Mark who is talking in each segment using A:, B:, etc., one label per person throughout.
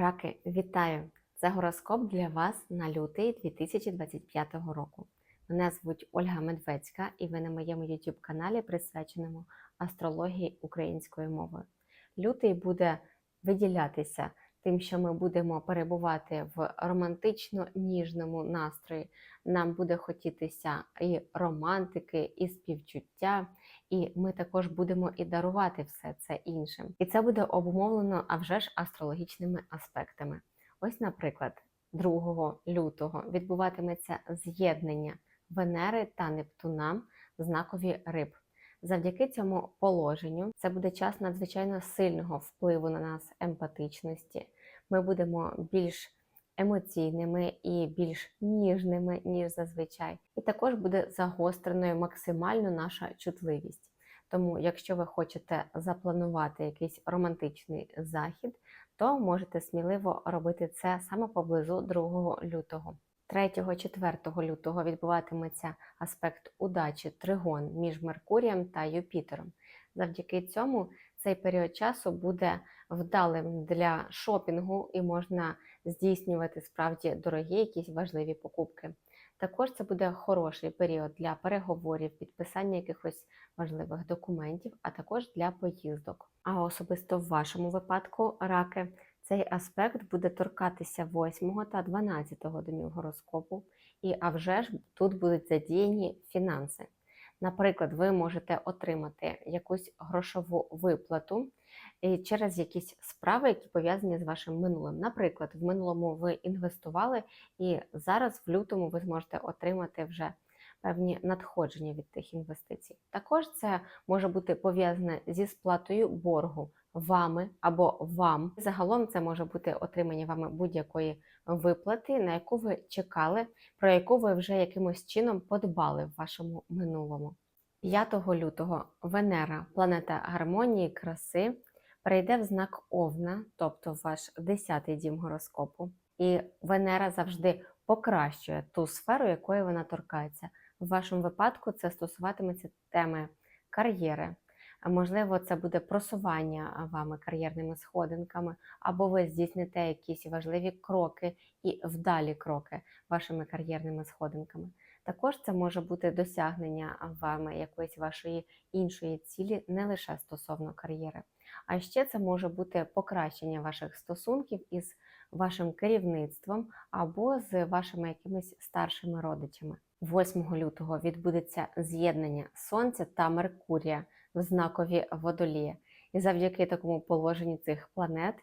A: Раки, вітаю! Це гороскоп для вас на лютий 2025 року. Мене звуть Ольга Медведська, і ви на моєму YouTube каналі присвяченому астрології українською мовою. Лютий буде виділятися тим, що ми будемо перебувати в романтично-ніжному настрої. Нам буде хотітися і романтики, і співчуття, і ми також будемо і дарувати все це іншим. І це буде обумовлено а вже ж астрологічними аспектами. Ось, наприклад, 2 лютого відбуватиметься з'єднання Венери та Нептуна в знакові риб. Завдяки цьому положенню це буде час надзвичайно сильного впливу на нас емпатичності. Ми будемо більш емоційними і більш ніжними, ніж зазвичай. І також буде загостреною максимально наша чутливість. Тому, якщо ви хочете запланувати якийсь романтичний захід, то можете сміливо робити це саме поблизу 2 лютого. 3-4 лютого відбуватиметься аспект удачі тригон між Меркурієм та Юпітером. Завдяки цьому цей період часу буде вдалим для шопінгу і можна здійснювати справді дорогі якісь важливі покупки. Також це буде хороший період для переговорів, підписання якихось важливих документів, а також для поїздок. А особисто в вашому випадку, раки, цей аспект буде торкатися 8 та 12 домів гороскопу, і а вже ж тут будуть задіяні фінанси. Наприклад, ви можете отримати якусь грошову виплату через якісь справи, які пов'язані з вашим минулим. Наприклад, в минулому ви інвестували, і зараз в лютому ви зможете отримати вже певні надходження від тих інвестицій. Також це може бути пов'язане зі сплатою боргу вами або вам. Загалом це може бути отримання вами будь-якої виплати, на яку ви чекали, про яку ви вже якимось чином подбали в вашому минулому. 5 лютого Венера, планета гармонії, краси, перейде в знак Овна, тобто ваш 10-й дім гороскопу. І Венера завжди покращує ту сферу, якої вона торкається. В вашому випадку це стосуватиметься теми кар'єри. Можливо, це буде просування вами кар'єрними сходинками, або ви здійсните якісь важливі кроки і вдалі кроки вашими кар'єрними сходинками. Також це може бути досягнення вами якоїсь вашої іншої цілі, не лише стосовно кар'єри. А ще це може бути покращення ваших стосунків із вашим керівництвом або з вашими якимись старшими родичами. 8 лютого відбудеться з'єднання Сонця та Меркурія в знакові водолія. І завдяки такому положенню цих планет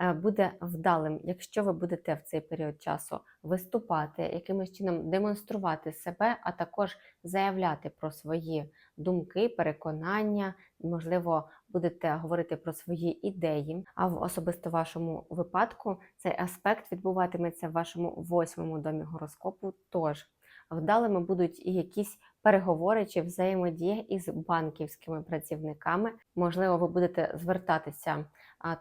A: е, буде вдалим, якщо ви будете в цей період часу виступати, якимось чином демонструвати себе, а також заявляти про свої думки, переконання, можливо, будете говорити про свої ідеї. А в особисто вашому випадку цей аспект відбуватиметься в вашому восьмому домі гороскопу. Тож вдалими будуть і якісь переговори чи взаємодія із банківськими працівниками. Можливо, ви будете звертатися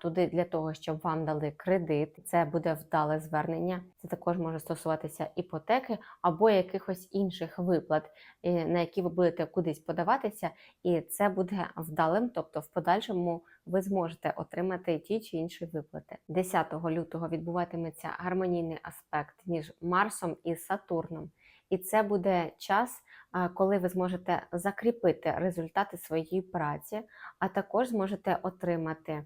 A: туди для того, щоб вам дали кредит. Це буде вдале звернення. Це також може стосуватися іпотеки або якихось інших виплат, на які ви будете кудись подаватися, і це буде вдалим, тобто в подальшому ви зможете отримати ті чи інші виплати. 10 лютого відбуватиметься гармонійний аспект між Марсом і Сатурном. І це буде час, коли ви зможете закріпити результати своєї праці, а також зможете отримати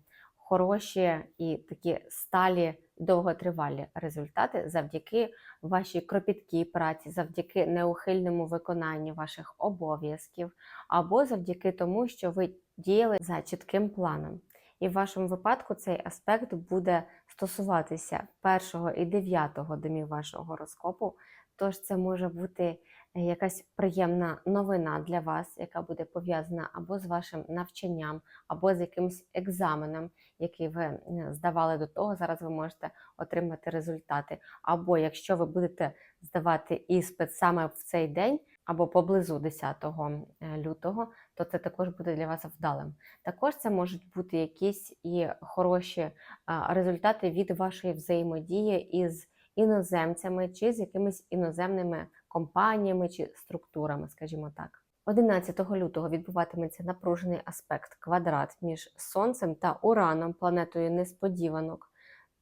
A: хороші і такі сталі довготривалі результати завдяки вашій кропіткій праці, завдяки неухильному виконанню ваших обов'язків, або завдяки тому, що ви діяли за чітким планом. І в вашому випадку цей аспект буде стосуватися першого і дев'ятого домів вашого гороскопу. Тож це може бути якась приємна новина для вас, яка буде пов'язана або з вашим навчанням, або з якимось екзаменом, який ви здавали до того. Зараз ви можете отримати результати. Або якщо ви будете здавати іспит саме в цей день, або поблизу 10 е, лютого, то це також буде для вас вдалим. Також це можуть бути якісь і хороші результати від вашої взаємодії із іноземцями чи з якимись іноземними компаніями чи структурами, скажімо так. 11 лютого відбуватиметься напружений аспект квадрат між Сонцем та Ураном, планетою несподіванок.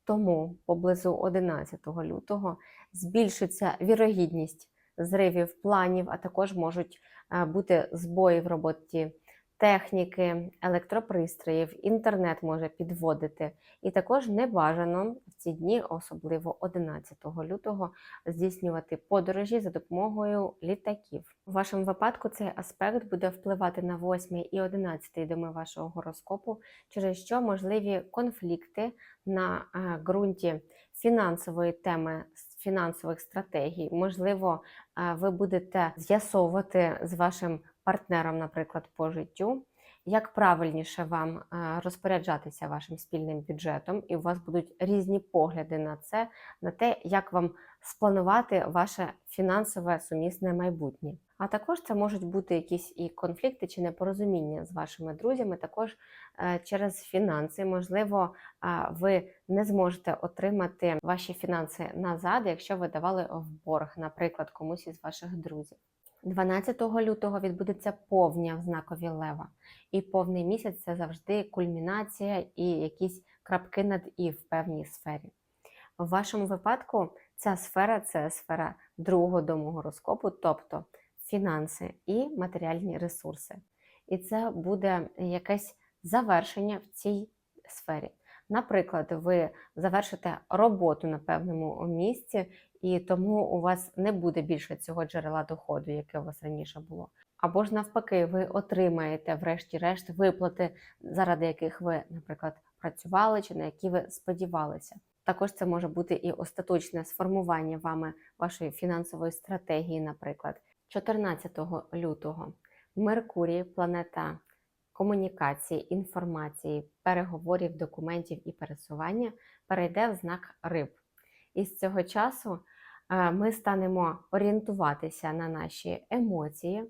A: Тому поблизу 11 лютого збільшиться вірогідність зривів планів, а також можуть е, бути збої в роботі техніки, електропристроїв, інтернет може підводити. І також не бажано в ці дні, особливо 11 лютого, здійснювати подорожі за допомогою літаків. У вашому випадку цей аспект буде впливати на 8 і 11 доми вашого гороскопу, через що можливі конфлікти на е, ґрунті фінансової теми. Фінансових стратегій, можливо, е, ви будете з'ясовувати з вашим партнером, наприклад, по життю, як правильніше вам е, розпоряджатися вашим спільним бюджетом, і у вас будуть різні погляди на це, на те, як вам спланувати ваше фінансове сумісне майбутнє. А також це можуть бути якісь і конфлікти чи непорозуміння з вашими друзями, також е, через фінанси. Можливо, ви не зможете отримати ваші фінанси назад, якщо ви давали в борг, наприклад, комусь із ваших друзів. 12 лютого відбудеться повня в знакові лева. І повний місяць це завжди кульмінація і якісь крапки над і в певній сфері. В вашому випадку ця сфера це сфера другого дому гороскопу, тобто фінанси і матеріальні ресурси. І це буде якесь завершення в цій сфері. Наприклад, ви завершите роботу на певному місці, і тому у вас не буде більше цього джерела доходу, яке у вас раніше було. Або ж навпаки, ви отримаєте, врешті-решт, виплати, заради яких ви, наприклад, працювали чи на які ви сподівалися. Також це може бути і остаточне сформування вами вашої фінансової стратегії, наприклад, 14 лютого Меркурій, планета комунікації, інформації, переговорів, документів і пересування перейде в знак риб. І з цього часу е, ми станемо орієнтуватися на наші емоції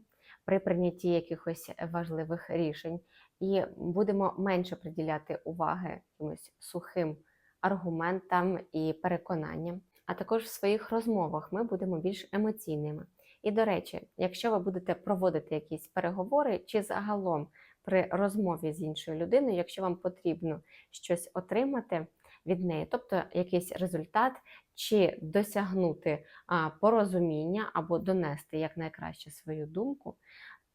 A: при прийнятті якихось важливих рішень, і будемо менше приділяти уваги якимось сухим аргументам і переконанням. А також в своїх розмовах ми будемо більш емоційними. І, до речі, якщо ви будете проводити якісь переговори чи загалом при розмові з іншою людиною, якщо вам потрібно щось отримати від неї, тобто якийсь результат, чи досягнути порозуміння або донести якнайкраще свою думку,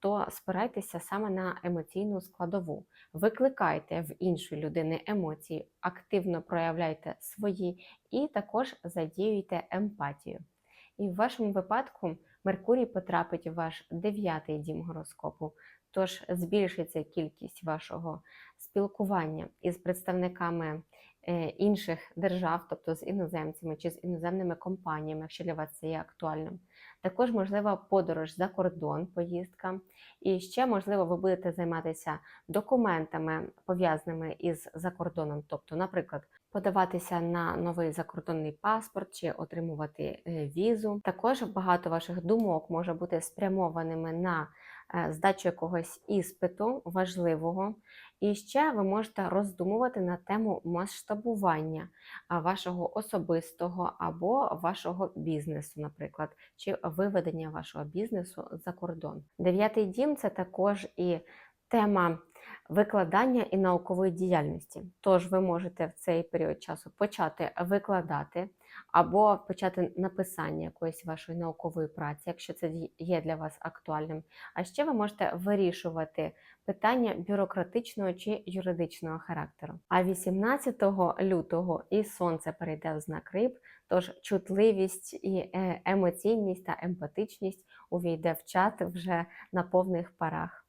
A: то спирайтеся саме на емоційну складову. Викликайте в іншої людини емоції, активно проявляйте свої і також задіюйте емпатію. І в вашому випадку Меркурій потрапить у ваш дев'ятий дім гороскопу, тож збільшиться кількість вашого спілкування із представниками інших держав, тобто з іноземцями чи з іноземними компаніями, якщо для вас це є актуальним. Також можлива подорож за кордон, поїздка. І ще, можливо, ви будете займатися документами, пов'язаними із закордоном, тобто, наприклад, подаватися на новий закордонний паспорт чи отримувати е, візу. Також багато ваших думок може бути спрямованими на е, здачу якогось іспиту важливого. І ще ви можете роздумувати на тему масштабування вашого особистого або вашого бізнесу, наприклад, чи виведення вашого бізнесу за кордон. Дев'ятий дім це також і тема викладання і наукової діяльності. Тож ви можете в цей період часу почати викладати або почати написання якоїсь вашої наукової праці, якщо це є для вас актуальним. А ще ви можете вирішувати питання бюрократичного чи юридичного характеру. А 18 лютого і сонце перейде в знак риб, тож чутливість і е, емоційність та емпатичність увійде в чат вже на повних парах.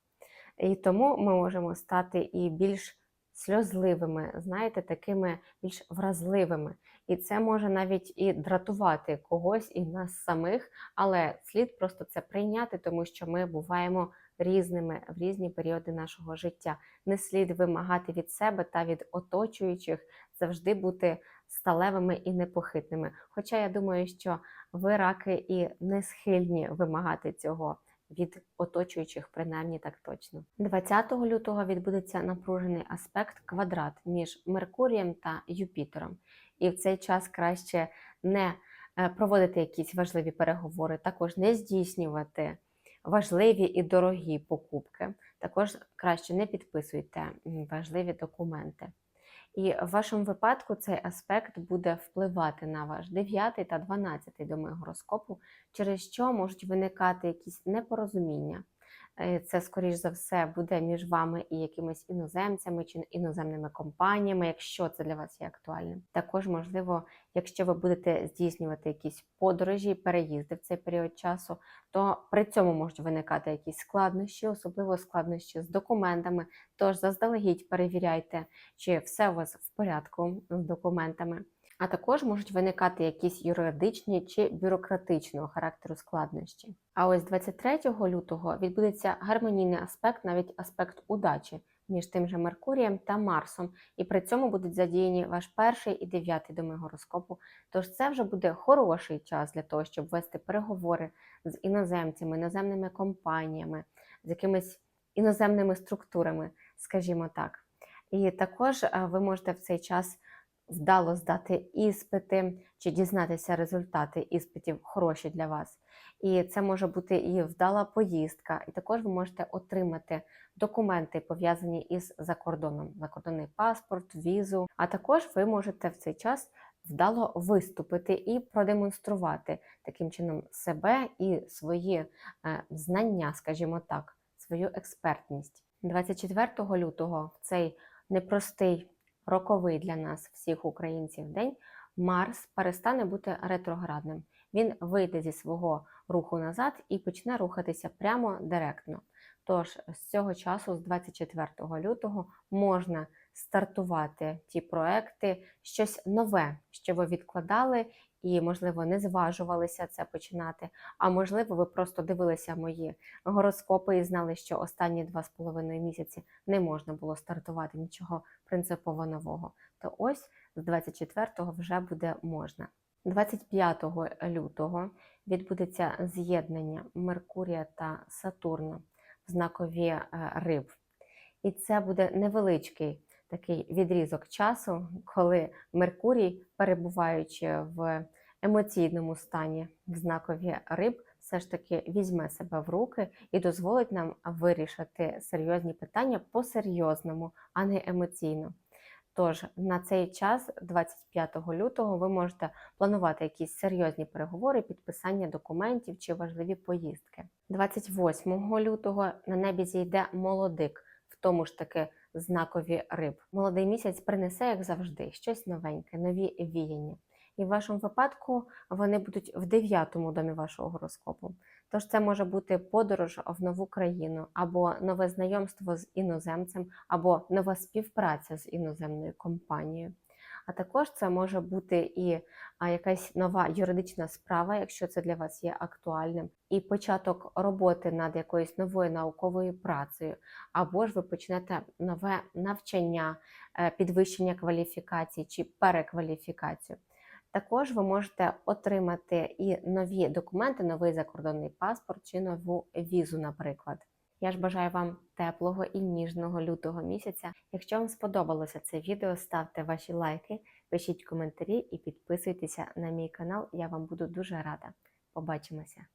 A: І тому ми можемо стати і більш сльозливими, знаєте, такими більш вразливими. І це може навіть і дратувати когось і нас самих, але слід просто це прийняти, тому що ми буваємо різними в різні періоди нашого життя. Не слід вимагати від себе та від оточуючих завжди бути сталевими і непохитними. Хоча я думаю, що ви раки і не схильні вимагати цього від оточуючих, принаймні так точно. 20 лютого відбудеться напружений аспект квадрат між Меркурієм та Юпітером. І в цей час краще не е, проводити якісь важливі переговори, також не здійснювати важливі і дорогі покупки. Також краще не підписуйте важливі документи. І в вашому випадку цей аспект буде впливати на ваш 9 та 12 доми гороскопу, через що можуть виникати якісь непорозуміння. Е, Це, скоріш за все, буде між вами і якимись іноземцями чи іноземними компаніями, якщо це для вас є актуальним. Також, можливо, якщо ви будете здійснювати якісь подорожі переїзди в цей період часу, то при цьому можуть виникати якісь складнощі, особливо складнощі з документами. Тож заздалегідь перевіряйте, чи все у вас в порядку з документами. А також можуть виникати якісь юридичні чи бюрократичного характеру складнощі. А ось 23 лютого відбудеться гармонійний аспект, навіть аспект удачі між тим же Меркурієм та Марсом, і при цьому будуть задіяні ваш перший і дев'ятий доми гороскопу. Тож це вже буде хороший час для того, щоб вести переговори з іноземцями, іноземними компаніями, з якимись іноземними структурами, скажімо так. І також е, ви можете в цей час вдало здати іспити чи дізнатися результати іспитів хороші для вас. І це може бути і вдала поїздка, і також ви можете отримати документи, пов'язані із закордоном, закордонний паспорт, візу. А також ви можете в цей час вдало виступити і продемонструвати таким чином себе і свої е, знання, скажімо так, свою експертність. 24 лютого в цей непростий роковий для нас, всіх українців, день Марс перестане бути ретроградним. Він вийде зі свого руху назад і почне рухатися прямо директно. Тож з цього часу, з 24 лютого, можна стартувати ті проекти, щось нове, що ви відкладали, і, можливо, не зважувалися це починати. А можливо, ви просто дивилися мої гороскопи і знали, що останні два з половиною місяці не можна було стартувати нічого принципово нового. То ось з 24-го вже буде можна. 25 лютого відбудеться з'єднання Меркурія та Сатурна в знакові е, риб. І це буде невеличкий такий відрізок часу, коли Меркурій, перебуваючи в емоційному стані в знакові риб, все ж таки візьме себе в руки і дозволить нам вирішити серйозні питання по-серйозному, а не емоційно. Тож на цей час, 25 лютого, ви можете планувати якісь серйозні переговори, підписання документів чи важливі поїздки. 28 лютого на небі зійде молодик, в тому ж таки знакові риб. Молодий місяць принесе, як завжди, щось новеньке, нові віяння. І в вашому випадку вони будуть в дев'ятому домі вашого гороскопу. Тож це може бути подорож в нову країну, або нове знайомство з іноземцем, або нова співпраця з іноземною компанією. А також це може бути і якась нова юридична справа, якщо це для вас є актуальним, і початок роботи над якоюсь новою науковою працею, або ж ви почнете нове навчання, е, підвищення кваліфікації чи перекваліфікацію. Також ви можете отримати і нові документи, новий закордонний паспорт чи нову візу, наприклад. Я ж бажаю вам теплого і ніжного лютого місяця. Якщо вам сподобалося це відео, ставте ваші лайки, пишіть коментарі і підписуйтеся на мій канал. Я вам буду дуже рада. Побачимося!